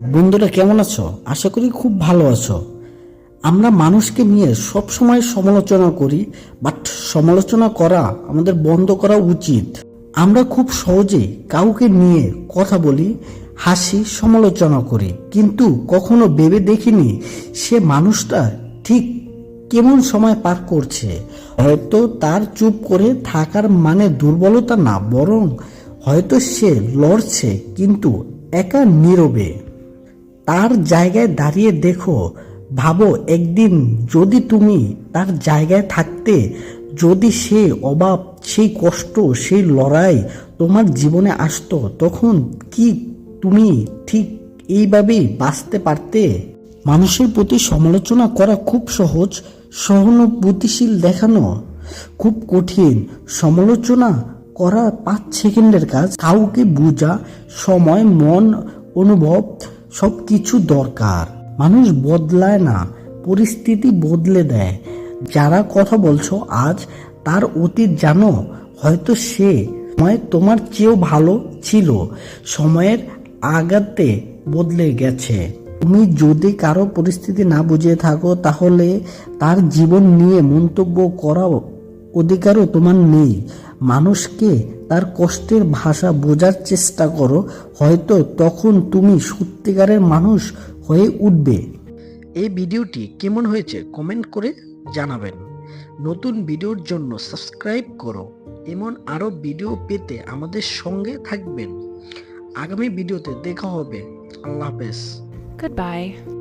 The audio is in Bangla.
বন্ধুরা, কেমন আছো? আশা করি খুব ভালো আছো। আমরা মানুষকে নিয়ে সব সময় সমালোচনা করি বাট সমালোচনা করা আমাদের বন্ধ করা উচিত। আমরা খুব সহজে কাউকে নিয়ে কথা বলি, হাসি, সমালোচনা করি। কিন্তু কখনো ভেবে দেখিনি সে মানুষটা ঠিক কেমন সময় পার করছে। হয়তো তার চুপ করে থাকার মানে দুর্বলতা না, বরং হয়তো সে লড়ছে, কিন্তু একা নীরবে। তার জায়গায় দাঁড়িয়ে দেখো। ভাবো, একদিন যদি তুমি তার জায়গায় থাকতে, যদি সে অভাব সেই কষ্ট, সেই লড়াই তোমার জীবনে আসতো, তখন কি তুমি ঠিক এইভাবেই বাঁচতে পারতে? মানুষের প্রতি সমালোচনা করা খুব সহজ, সহানুভূতিশীল দেখানো। খুব কঠিন, সমালোচনা করা পাঁচ সেকেন্ডের কাজ। কাউকে বোঝা, সময়, মন, অনুভব সব কিছু দরকার। মানুষ বদলায় না, পরিস্থিতি বদলে দেয়। যারা কথা বলছো আজ, তার অতীত জানো, হয়তো সে সময় তোমার চেয়েও ভালো ছিল। সময়ের আগাতে বদলে গেছে। তুমি যদি কারও পরিস্থিতি না বুঝে থাকো, তাহলে তার জীবন নিয়ে মন্তব্য করা অধিকারও তোমার নেই। মানুষকে তার কষ্টের ভাষা বোঝার চেষ্টা করো হয়তো তখন তুমি সত্যিকারের মানুষ হয়ে উঠবে। এই ভিডিওটি কেমন হয়েছে কমেন্ট করে জানাবেন। নতুন ভিডিওর জন্য সাবস্ক্রাইব করো এমন আরও ভিডিও পেতে আমাদের সঙ্গে থাকবেন। আগামী ভিডিওতে দেখা হবে। আল্লাহ হাফেজ। Goodbye.